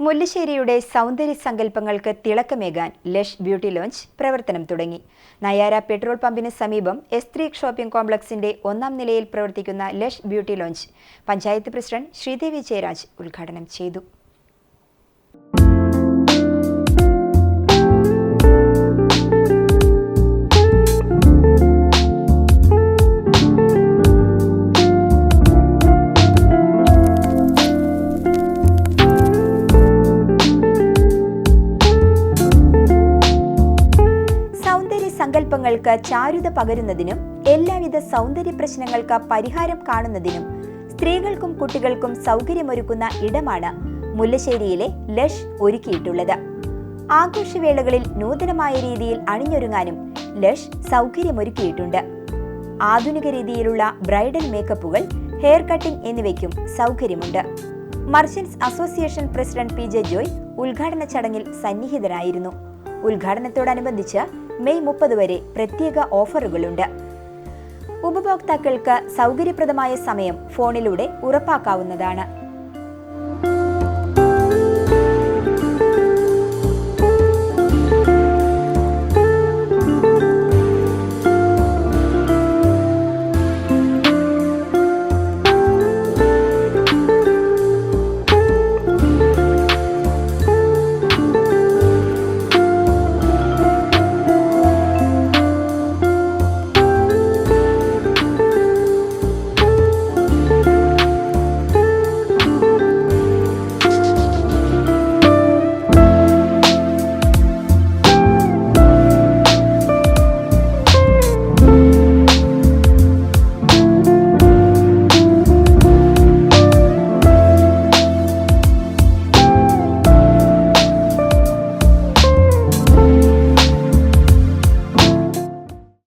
മുല്ലശ്ശേരിയുടെ സൗന്ദര്യ സങ്കല്പങ്ങൾക്ക് തിളക്കമേകാൻ ലഷ് ബ്യൂട്ടി ലോഞ്ച് പ്രവർത്തനം തുടങ്ങി. നയാര പെട്രോൾ പമ്പിന് സമീപം എസ് ഷോപ്പിംഗ് കോംപ്ലക്സിന്റെ ഒന്നാം നിലയിൽ പ്രവർത്തിക്കുന്ന Lush beauty lounge panchayat president Sreedevi Jayaraj ഉദ്ഘാടനം ചെയ്തു. സങ്കല്പങ്ങൾക്ക് ചാരുത പകരുന്നതിനും എല്ലാവിധ സൗന്ദര്യ പ്രശ്നങ്ങൾക്ക് പരിഹാരം കാണുന്നതിനും സ്ത്രീകൾക്കും കുട്ടികൾക്കും സൗകര്യമൊരുക്കുന്ന ഇടമാണ് മുല്ലശ്ശേരിയിലെ ലഷ് ഒരുക്കിയിട്ടുള്ളത്. ആഘോഷവേളകളിൽ നൂതനമായ രീതിയിൽ അണിഞ്ഞൊരുങ്ങാനും ലഷ് സൗകര്യമൊരുക്കിയിട്ടുണ്ട്. ആധുനിക രീതിയിലുള്ള ബ്രൈഡൽ മേക്കപ്പുകൾ ഹെയർ കട്ടിംഗ് എന്നിവയ്ക്കും സൗകര്യമുണ്ട്. Merchants association president P J Joy ഉദ്ഘാടന ചടങ്ങിൽ സന്നിഹിതനായിരുന്നു ഉദ്ഘാടനത്തോടനുബന്ധിച്ച് മെയ് മുപ്പത് വരെ പ്രത്യേക ഓഫറുകളുണ്ട്. ഉപഭോക്താക്കൾക്ക് സൗകര്യപ്രദമായ സമയം ഫോണിലൂടെ ഉറപ്പാക്കാവുന്നതാണ്.